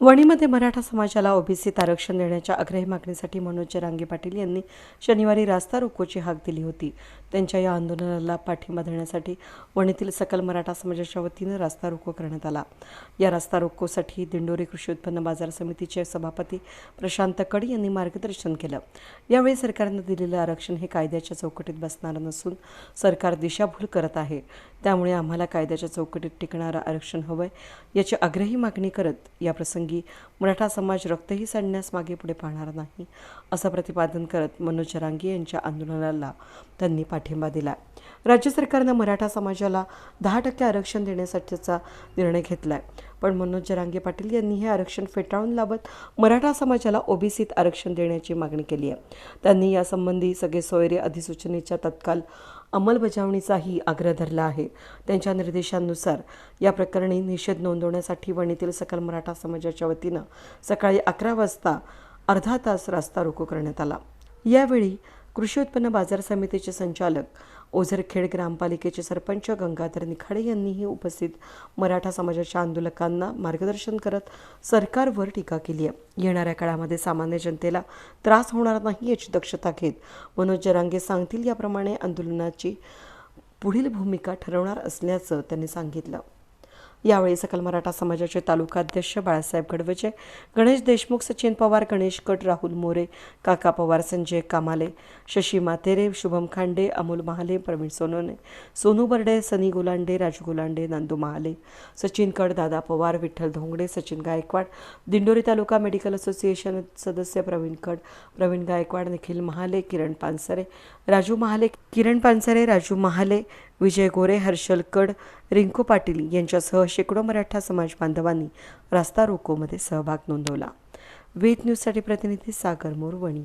वणीमध्ये मराठा समाजाला ओबीसीत आरक्षण देण्याच्या आग्रही मागणीसाठी मनोज जरांगे पाटील यांनी शनिवारी रास्ता रोकोची हाक दिली होती. त्यांच्या या आंदोलनाला पाठिंबा देण्यासाठी वणीतील सकल मराठा समाजाच्या वतीनं रास्ता रोको करण्यात आला. या रास्ता रोकोसाठी दिंडोरी कृषी उत्पन्न बाजार समितीचे सभापती प्रशांत कड यांनी मार्गदर्शन केलं. यावेळी सरकारनं दिलेलं आरक्षण हे कायद्याच्या चौकटीत बसणारं नसून सरकार दिशाभूल करत आहे. त्यामुळे आम्हाला कायद्याच्या चौकटीत टिकणारं आरक्षण हवं आहे याची आग्रही मागणी करत या प्रसंगी मराठा समाज रक्तही सांडण्यास मागे पुढे पाहणार नाही असं प्रतिपादन करत मनोज जरांगे यांच्या आंदोलनाला त्यांनी पाठिंबा दिला. राज्य सरकारनं मराठा समाजाला दहा टक्के आरक्षण देण्यासाठीचा निर्णय घेतला आहे पण मनोज जरांगे पाटील यांनी हे आरक्षण फेटाळून लावत मराठा समाजाला ओबीसीत आरक्षण देण्याची मागणी केली आहे. त्यांनी यासंबंधी सगळे सोयरे अधिसूचनेच्या तत्काल अंमलबजावणीचाही आग्रह धरला आहे. त्यांच्या निर्देशांनुसार या प्रकरणी निषेध नोंदवण्यासाठी वणीतील सकल मराठा समाजाच्या वतीनं सकाळी अकरा वाजता अर्धा तास रास्ता रोको करण्यात आला. यावेळी कृषी उत्पन्न बाजार समितीचे संचालक ओझरखेड ग्रामपालिकेचे सरपंच गंगाधर निखाडे यांनीही उपस्थित मराठा समाजाच्या आंदोलकांना मार्गदर्शन करत सरकारवर टीका केली आहे. येणाऱ्या काळामध्ये सामान्य जनतेला त्रास होणार नाही याची दक्षता घेत मनोज जरांगे सांगतील याप्रमाणे आंदोलनाची पुढील भूमिका ठरवणार असल्याचं त्यांनी सांगितलं. यावेळी सकल मराठा समाजाचे तालुकाध्यक्ष बाळासाहेब गडवचे गणेश देशमुख सचिन पवार गणेश कट राहुल मोरे काका पवार संजय कामाले शशी मातेरे शुभम खांडे अमोल महाले प्रवीण सोनोने सोनू बर्डे सनी गुलांडे राजू गुलांडे नांदू महाले सचिन कड दादा पवार विठ्ठल धोंगडे सचिन गायकवाड दिंडोरी तालुका मेडिकल असोसिएशन सदस्य प्रवीण कड प्रवीण गायकवाड निखिल महाले किरण पानसरे राजू महाले किरण पानसरे राजू महाले विजय गोरे हर्षल कड रिंकू पाटील यांच्यासह शेकडो मराठा समाज बांधवांनी रास्ता रोकोमध्ये सहभाग नोंदवला. वेद न्यूजसाठी प्रतिनिधी सागर मोरवणी.